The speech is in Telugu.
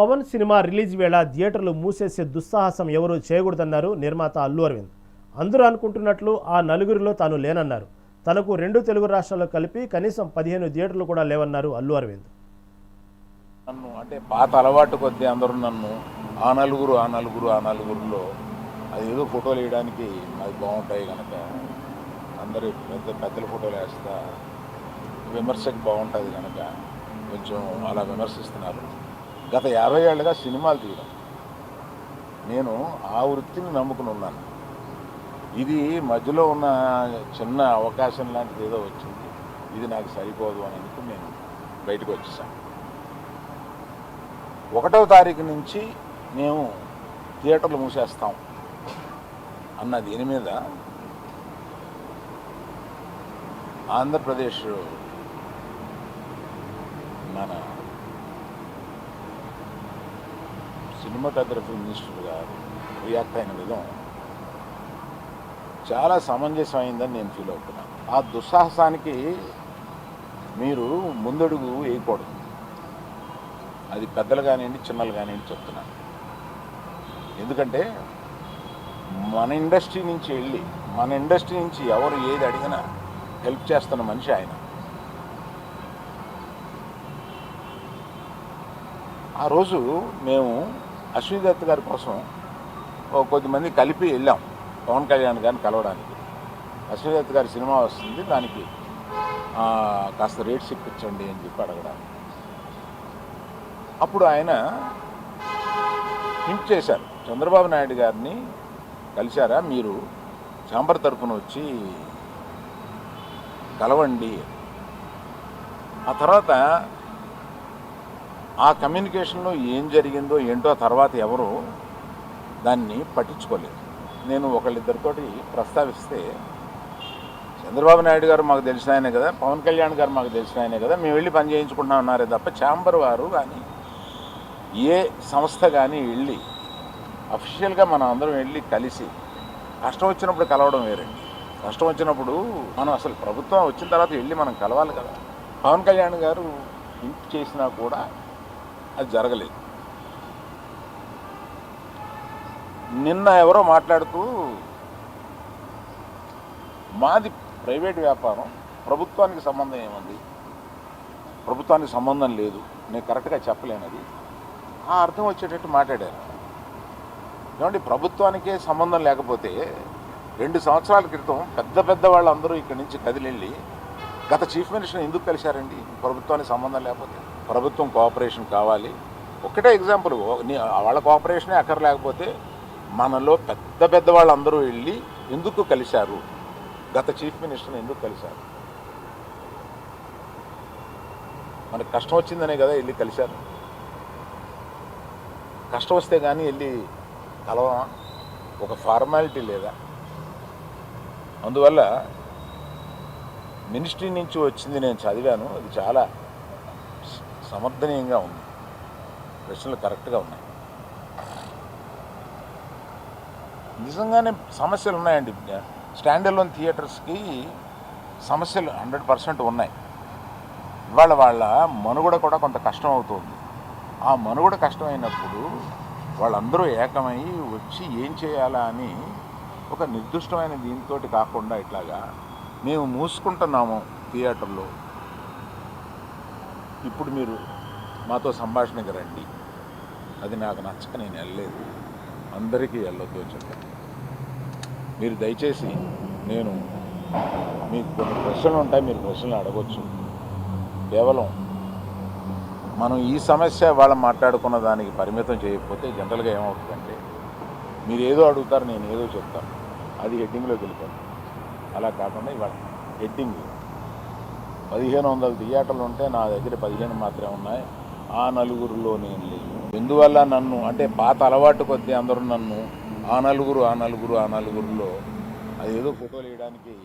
పవన్ సినిమా రిలీజ్ వేళ థియేటర్లు మూసేసే దుస్సాహసం ఎవరూ చేయకూడదన్నారు నిర్మాత అల్లు అరవింద్. అందరూ అనుకుంటున్నట్లు ఆ నలుగురిలో తాను లేనన్నారు. తనకు రెండు తెలుగు రాష్ట్రాల్లో కలిపి కనీసం పదిహేను థియేటర్లు కూడా లేవన్నారు అల్లు అరవింద్. నన్ను అంటే పాత అలవాటు కొద్దీ అందరూ నన్ను ఆ నలుగురు ఆ నలుగురు ఆ నలుగురులో అది ఏదో ఫోటోలు వేయడానికి అది బాగుంటాయి కనుక అందరి పెద్ద పెద్దల ఫోటోలు వేస్తా విమర్శకు బాగుంటుంది కనుక కొంచెం అలా విమర్శిస్తున్నారు. గత యాభై ఏళ్ళుగా సినిమాలు తీయడం. నేను ఆ వృత్తిని నమ్ముకుని ఉన్నాను ఇది మధ్యలో ఉన్న చిన్న అవకాశం లాంటిది ఏదో వచ్చింది. ఇది నాకు సరిపోదు అని అనుకుని నేను బయటకు వచ్చేసాను. ఒకటవ తారీఖు నుంచి మేము థియేటర్లు మూసేస్తాం అన్న దీని మీద ఆంధ్రప్రదేశ్ మన సినిమాటోగ్రఫీ మినిస్టర్గా గారు రియాక్ట్ అయిన విధం చాలా సమంజసమైందని నేను ఫీల్ అవుతున్నాను ఆ దుస్సాహసానికి మీరు ముందడుగు వేయకూడదు. అది పెద్దలు కానివ్వండి చిన్నలు కానివ్వండి చెప్తున్నాను ఎందుకంటే మన ఇండస్ట్రీ నుంచి వెళ్ళి మన ఇండస్ట్రీ నుంచి ఎవరు ఏది అడిగినా హెల్ప్ చేస్తున్న మనిషి ఆయన. ఆ రోజు మేము అశ్విని దత్ గారి కోసం కొద్దిమంది కలిపి వెళ్ళాం. పవన్ కళ్యాణ్ గారిని కలవడానికి. అశ్విని దత్ గారి సినిమా వస్తుంది. దానికి కాస్త రేట్స్ ఇప్పించండి అని చెప్పి అడగడానికి. అప్పుడు ఆయన హింట్ చేశారు. చంద్రబాబు నాయుడు గారిని కలిశారా? మీరు చాంబర్ తరఫున వచ్చి కలవండి ఆ తర్వాత ఆ కమ్యూనికేషన్లో ఏం జరిగిందో ఏంటో తర్వాత ఎవరు దాన్ని పట్టించుకోలేదు. నేను ఒకళ్ళిద్దరితోటి ప్రస్తావిస్తే చంద్రబాబు నాయుడు గారు మాకు తెలిసిన ఆయనే కదా పవన్ కళ్యాణ్ గారు మాకు తెలిసిన ఆయనే కదా మేము వెళ్ళి పని చేయించుకుంటున్నాం అన్నారే తప్ప ఛాంబర్ వారు కానీ ఏ సంస్థ కానీ వెళ్ళి అఫీషియల్గా మనం అందరం వెళ్ళి కలిసి కష్టం వచ్చినప్పుడు కలవడం వేరండి కష్టం వచ్చినప్పుడు మనం అసలు ప్రభుత్వం వచ్చిన తర్వాత వెళ్ళి మనం కలవాలి కదా. పవన్ కళ్యాణ్ గారు హింట్ చేసినా కూడా అది జరగలేదు. నిన్న ఎవరో మాట్లాడుతూ మాది ప్రైవేట్ వ్యాపారం ప్రభుత్వానికి సంబంధం ఏముంది? ప్రభుత్వానికి సంబంధం లేదు నేను కరెక్ట్గా చెప్పలేనది ఆ అర్థం వచ్చేటట్టు మాట్లాడారు. ఏమండి ప్రభుత్వానికే సంబంధం లేకపోతే రెండు సంవత్సరాల క్రితం పెద్ద పెద్ద వాళ్ళందరూ ఇక్కడి నుంచి కదిలెళ్ళి గత చీఫ్ మినిస్టర్ ఎందుకు కలిశారండి? ప్రభుత్వానికి సంబంధం లేకపోతే. ప్రభుత్వం కోఆపరేషన్ కావాలి. ఒకటే ఎగ్జాంపుల్ నీ- వాళ్ళ కోఆపరేషనే అక్కర్లేకపోతే మనలో పెద్ద పెద్ద వాళ్ళందరూ వెళ్ళి ఎందుకు కలిశారు? గత చీఫ్ మినిస్టర్ని ఎందుకు కలిశారు? మనకు కష్టం వచ్చిందనే కదా వెళ్ళి కలిశారు. కష్టం వస్తే కానీ వెళ్ళి కలవమా ఒక ఫార్మాలిటీ లేదా? అందువల్ల మినిస్ట్రీ నుంచి వచ్చింది నేను చదివాను అది చాలా సమర్థనీయంగా ఉంది. ప్రశ్నలు కరెక్ట్గా ఉన్నాయి. నిజంగానే సమస్యలు ఉన్నాయండి. స్టాండ్ అలోన్ థియేటర్స్కి సమస్యలు హండ్రెడ్ పర్సెంట్ ఉన్నాయి. ఇవాళ వాళ్ళ మనుగడ కూడా కొంత కష్టం అవుతుంది. ఆ మనుగడ కష్టమైనప్పుడు వాళ్ళందరూ ఏకమై వచ్చి ఏం చేయాలా అని ఒక నిర్దిష్టమైన దీంతో కాకుండా ఇట్లాగా మేము మూసుకుంటున్నాము థియేటర్లో. ఇప్పుడు మీరు మాతో సంభాషణకి రండి. అది నాకు నచ్చక నేను వెళ్ళలేదు. అందరికీ వెళ్ళొద్దు అని చెప్పాను మీరు దయచేసి నేను మీకు కొన్ని ప్రశ్నలు ఉంటాయి మీరు ప్రశ్నలు అడగొచ్చు. కేవలం మనం ఈ సమస్య వాళ్ళ మాట్లాడుకున్న దానికి పరిమితం చేయకపోతే జనరల్గా ఏమవుతుందంటే మీరు ఏదో అడుగుతారు నేను ఏదో చెప్తాను. అది హెడ్డింగ్లోకి వెళ్ళిపోతుంది. అలా కాకుండా ఇవాళ హెడ్డింగ్ పదిహేను వందల థియేటర్లు ఉంటే నా దగ్గర పదిహేను మాత్రమే ఉన్నాయి. ఆ నలుగురిలో నేను లేను ఎందువల్ల నన్ను అంటే పాత అలవాటు కొద్దీ అందరూ నన్ను ఆ నలుగురు ఆ నలుగురు ఆ నలుగురిలో అదేదో ఫోటోలు వేయడానికి